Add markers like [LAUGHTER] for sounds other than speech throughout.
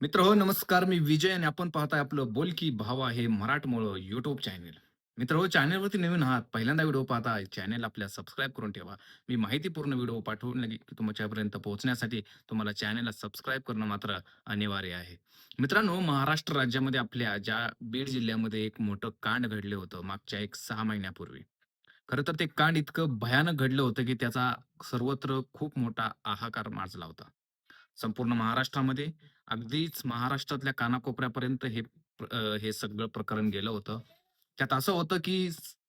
मित्र हो नमस्कार. मी विजय आणि आपण पाहताय आपलं बोल की भावा हे मराठमोळं युट्यूब चॅनेल मित्र हो चॅनेलवरती नवीन आहात. पहिल्यांदा व्हिडिओ पाहता चॅनेल आपल्या सबस्क्राईब करून ठेवा. मी माहितीपूर्ण व्हिडिओ पाठवून लगे की तुमच्यापर्यंत पोहोचण्यासाठी तुम्हाला चॅनेलला सबस्क्राईब करणं मात्र अनिवार्य आहे. मित्रांनो महाराष्ट्र राज्यामध्ये आपल्या ज्या बीड जिल्ह्यामध्ये एक मोठं कांड घडलं होतं मागच्या एक सहा महिन्यापूर्वी. खरं तर ते कांड इतकं भयानक घडलं होतं की त्याचा सर्वत्र खूप मोठा हाहाकार माजला होता. संपूर्ण महाराष्ट्रामध्ये अगदीच महाराष्ट्रातल्या कानाकोपऱ्यापर्यंत हे हे सगळं प्रकरण गेलं होतं. त्यात असं होतं की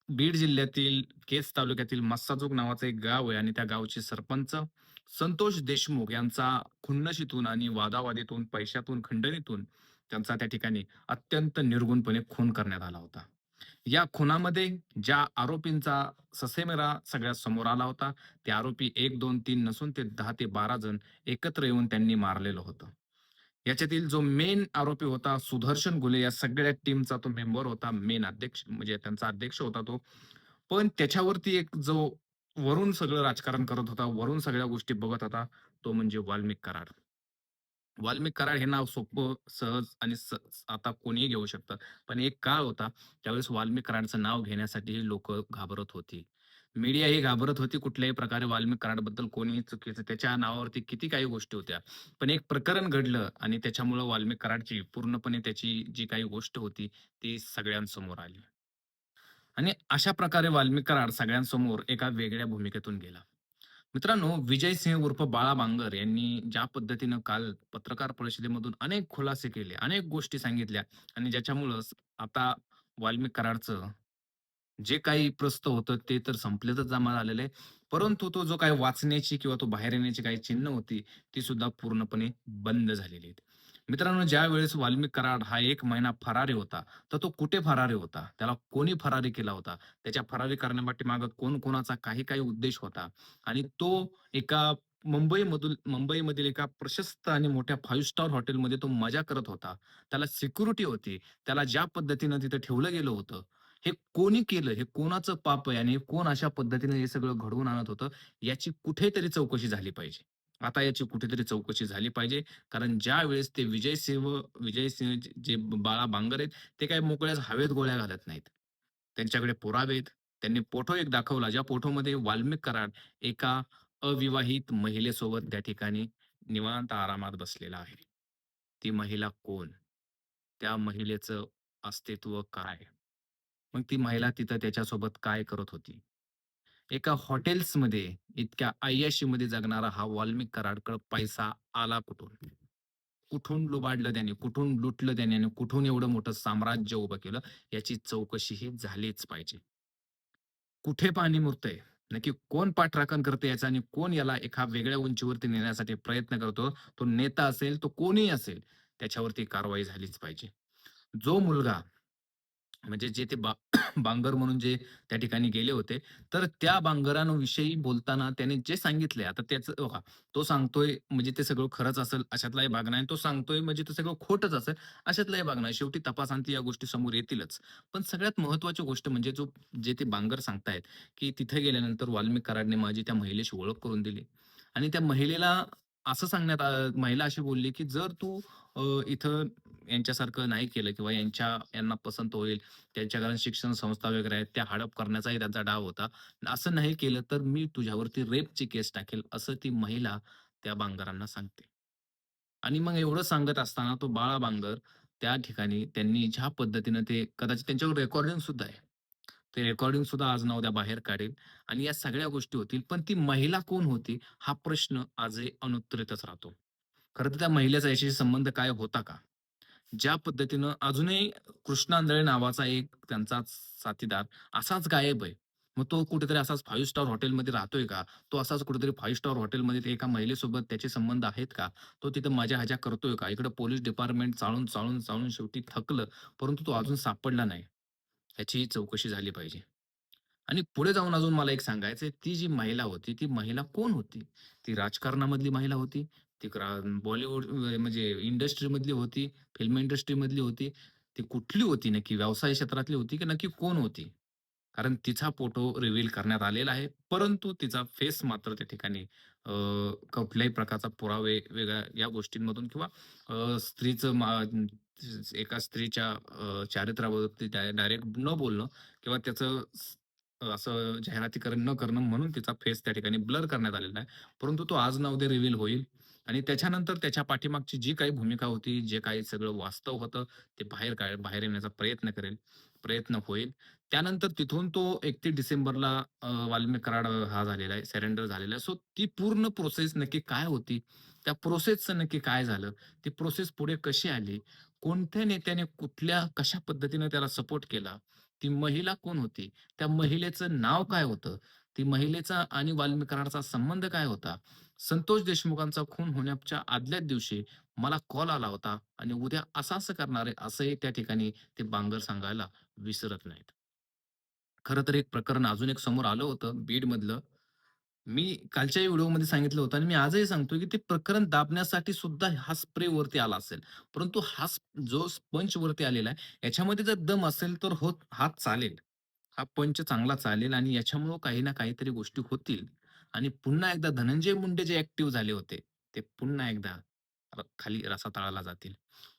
बीड जिल्ह्यातील केज तालुक्यातील मस्साजोग नावाचं एक गाव आहे आणि त्या गावचे सरपंच संतोष देशमुख यांचा खुन्नशीतून आणि वादावादीतून पैशातून खंडणीतून त्यांचा त्या ठिकाणी अत्यंत निर्गुणपणे खून करण्यात आला होता. या खुनामध्ये ज्या आरोपींचा ससेमेरा सगळ्यात समोर आला होता, ते आरोपी 1, 2, 3 नसून ते दहा ते 12 जण एकत्र येऊन त्यांनी मारलेलं होतं. याच्यातील जो मेन आरोपी होता सुदर्शन घुले या सगळ्या टीमचा तो मेंबर होता. मेन अध्यक्ष म्हणजे त्यांचा अध्यक्ष होता तो. पण त्याच्यावरती एक जो वरून सगळं राजकारण करत होता, वरून सगळ्या गोष्टी बघत होता, तो म्हणजे वाल्मिक कराड. वाल्मिक कराड हे नाव सोपं, सहज आणि स आता कोणीही घेऊ शकतं. पण एक काळ होता, त्यावेळेस वाल्मिक कराडचं नाव घेण्यासाठी लोक घाबरत होती. मीडिया ही घाबरत होती कुठल्याही प्रकारे वाल्मिक कराडबद्दल कोणीही चुकीचं त्याच्या नावावरती किती काही गोष्टी होत्या. पण एक प्रकरण घडलं आणि त्याच्यामुळं वाल्मिक कराडची पूर्णपणे त्याची जी काही गोष्ट होती, ती सगळ्यांसमोर आली. आणि अशा प्रकारे वाल्मिक कराड सगळ्यांसमोर एका वेगळ्या भूमिकेतून गेला. मित्रांनो, विजय सिंह उर्फ बाळा बांगर यांनी ज्या पद्धतीनं काल पत्रकार परिषदेमधून अनेक खुलासे केले, अनेक गोष्टी सांगितल्या आणि ज्याच्यामुळं आता वाल्मिक कराडचं जे काही प्रस्त होतं ते तर संपलेच जमा झालेलं आहे. परंतु तो जो काही वाचण्याची किंवा तो बाहेर येण्याची काही चिन्ह होती, ती सुद्धा पूर्णपणे बंद झालेली आहेत. मित्रांनो, ज्यावेळेस वाल्मिक कराड हा एक महिना फरारी होता, तर तो कुठे फरारी होता? त्याला कोणी फरारी केला होता? त्याच्या फरारी करण्यापाठीमागे कोण कोणाचा काही काही उद्देश होता? आणि तो एका मुंबईमधून मुंबईमधील एका प्रशस्त आणि मोठ्या फाईव्ह स्टार हॉटेलमध्ये तो मजा करत होता. त्याला सिक्युरिटी होती. त्याला ज्या पद्धतीनं तिथं ठेवलं गेलं होतं, हे कोणी केलं? हे कोणाचं पाप आहे? आणि कोण अशा पद्धतीने हे सगळं घडवून आणत होतं? याची कुठेतरी चौकशी झाली पाहिजे. आता याची कुठेतरी चौकशी झाली पाहिजे. कारण ज्यावेळेस ते विजय सिंह विजय सिंह जे बाळा बांगर आहेत, ते काही मोकळ्याच हवेत गोळ्या घालत नाहीत. त्यांच्याकडे पुरावेत त्यांनी पोठो एक दाखवला, ज्या पोठोमध्ये वाल्मिक कराड एका अविवाहित महिलेसोबत त्या ठिकाणी निवांत आरामात बसलेला आहे. ती महिला कोण? त्या महिलेचं अस्तित्व काय? मग ती महिला तिथं त्याच्यासोबत काय करत होती? एका हॉटेल्समध्ये इतक्या अय्याशीमध्ये जगणारा हा वाल्मिक कराडकड पैसा आला कुठून? कुठून लुबाडलं त्याने? कुठून लुटलं त्याने? आणि कुठून एवढं मोठं साम्राज्य उभं केलं? याची चौकशी ही झालीच पाहिजे. कुठे पाणी मुरतंय? नक्की कोण पाठराखण करते याचा आणि कोण याला एका वेगळ्या उंचीवरती नेण्यासाठी प्रयत्न करतो? तो नेता असेल, तो कोणीही असेल, त्याच्यावरती कारवाई झालीच पाहिजे. जो मुलगा म्हणजे जे ते बा [COUGHS] बांगर म्हणून जे त्या ठिकाणी गेले होते, तर त्या बांगरांविषयी बोलताना त्याने जे सांगितले, आता त्याचं बघा, तो सांगतोय म्हणजे ते सगळं खरंच असेल अशातलाही भाग नाही. तो सांगतोय म्हणजे ते सगळं खोटंच असेल अशातलाही भाग नाही. शेवटी तपासांती या गोष्टी समोर येतीलच. पण सगळ्यात महत्त्वाची गोष्ट म्हणजे जो जे ते बांगर सांगतायत, की तिथे गेल्यानंतर वाल्मिक कराडने माझी त्या महिलेशी ओळख करून दिली आणि त्या महिलेला असं सांगण्यात आ महिला अशी बोलली, की "जर तू इथं यांच्यासारखं नाही केलं किंवा यांच्या यांना पसंत होईल त्यांच्या कारण शिक्षण संस्था वगैरे आहेत, त्या हडप करण्याचाही त्यांचा डाव होता. असं नाही केलं तर मी तुझ्यावरती रेपची केस टाकेल, असं ती महिला त्या बांगरांना सांगते. आणि मग एवढं सांगत असताना तो बाळा बांगर त्या ठिकाणी त्यांनी ज्या पद्धतीनं ते कदाचित त्यांच्यावर रेकॉर्डिंग सुद्धा आहे. ते रेकॉर्डिंग सुद्धा आज ना उद्या बाहेर काढेल आणि या सगळ्या गोष्टी होतील. पण ती महिला कोण होती? हा प्रश्न आजही अनुत्तरितच राहतो. खरं तर त्या महिलेचा याच्याशी संबंध काय होता का? ज्या पद्धतीनं अजूनही कृष्णांधळे नावाचा एक त्यांचा साथीदार असाच गायब आहे. मग तो कुठेतरी असाच फाईव्ह स्टार हॉटेलमध्ये राहतोय का? तो असाच कुठेतरी फाईव्ह स्टार हॉटेलमध्ये एका महिलेसोबत त्याचे संबंध आहेत का? तो तिथं मजा-हजा करतोय का? इकडं पोलीस डिपार्टमेंट चाळून, चाळून, चाळून शेवटी थकलं, परंतु तो अजून सापडला नाही. याची चौकशी झाली पाहिजे. आणि पुढे जाऊन अजून मला एक सांगायचं ती जी महिला होती, ती महिला कोण होती? ती राजकारणामधली महिला होती? ती क्रा बॉलिवूड म्हणजे इंडस्ट्रीमधली होती? फिल्म इंडस्ट्रीमधली होती? ती कुठली होती नक्की? व्यवसाय क्षेत्रातली होती की नक्की कोण होती? कारण तिचा फोटो रिव्हील करण्यात आलेला आहे. परंतु तिचा फेस मात्र त्या ठिकाणी अ, कुठल्याही प्रकारचा पुरावे वेगळ्या या गोष्टींमधून किंवा अ, स्त्रीचं मा एका स्त्रीच्या अ, चारित्र्यावरती डाय डायरेक्ट न बोलणं किंवा त्याचं असं जाहिरातीकरण न करणं म्हणून तिचा फेस त्या ठिकाणी ब्लर करण्यात आलेला आहे. परंतु तो आज ना उद्या रिव्हील होईल आणि त्याच्यानंतर त्याच्या पाठीमागची जी काही भूमिका होती, जे काही सगळं वास्तव होतं, ते बाहेर काय बाहेर येण्याचा प्रयत्न करेल, प्रयत्न होईल. त्यानंतर तिथून तो 31 डिसेंबरला अ, वाल्मिक कराड हा झालेला आहे, सरेंडर झालेला आहे. सो ती पूर्ण प्रोसेस नक्की काय होती? त्या प्रोसेसचं नक्की काय झालं? ती प्रोसेस पुढे कशी आली? कोणत्या नेत्याने कुठल्या कशा पद्धतीने त्याला सपोर्ट केला? ती महिला कोण होती? त्या महिलेचं नाव काय होतं? ती महिलेचा आणि वाल्मिक संबंध काय होता? संतोष देशमुखांचा खून होण्याच्या आदल्याच दिवशी मला कॉल आला होता आणि उद्या असं-असं करणार आहे, असंही त्या ठिकाणी ते बांगर सांगायला विसरत नाहीत. खरं तर एक प्रकरण अजून एक समोर आलं होतं बीडमधलं. मी कालच्याही व्हिडिओमध्ये सांगितलं होतं आणि मी आजही सांगतोय, की ते प्रकरण दाबण्यासाठी सुद्धा हा स्प्रे वरती आला असेल. परंतु हा जो स्पंच वरती आलेला आहे, याच्यामध्ये जर दम असेल तर हो हा चालेल. हा पंच चांगला चालेल आणि याच्यामुळं काही ना काहीतरी गोष्टी होतील आणि पुन्हा एकदा धनंजय मुंडे जे ऍक्टिव्ह झाले होते, ते पुन्हा एकदा र खाली रसातळाला जातील.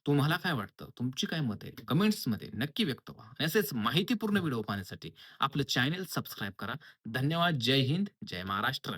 तुम्हाला काय वाटतं? तुमची काय मत आहे? कमेंट्समध्ये नक्की व्यक्त व्हा. आणि असेच माहितीपूर्ण व्हिडिओ पाहण्यासाठी आपलं चॅनेल सबस्क्राईब करा. धन्यवाद. जय हिंद, जय महाराष्ट्र.